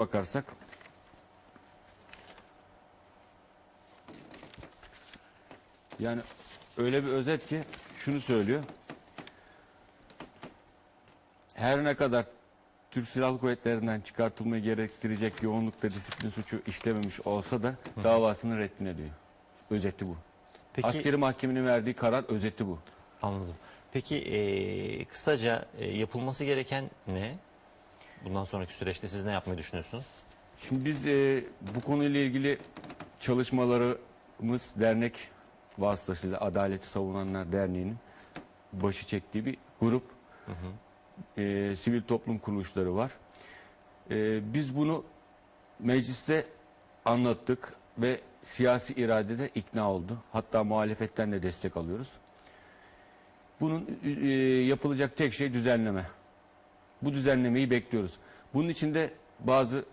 bakarsak yani öyle bir özet ki şunu söylüyor. Her ne kadar Türk Silahlı Kuvvetleri'nden çıkartılmayı gerektirecek yoğunlukta disiplin suçu işlememiş olsa da davasını reddin ediyor. Özeti bu. Peki Askeri mahkemenin verdiği karar özeti bu. anladım. Peki e, kısaca e, yapılması gereken ne? Bundan sonraki süreçte siz ne yapmayı düşünüyorsunuz? Şimdi biz e, bu konuyla ilgili çalışmalarımız dernek vasıtasıyla Adaleti Savunanlar Derneği'nin başı çektiği bir grup. E, sivil toplum kuruluşları var. E, biz bunu mecliste anlattık ve siyasi irade de ikna oldu. Hatta muhalefetten de destek alıyoruz. Bunun e, yapılacak tek şey düzenleme. Bu düzenlemeyi bekliyoruz. Bunun için de bazı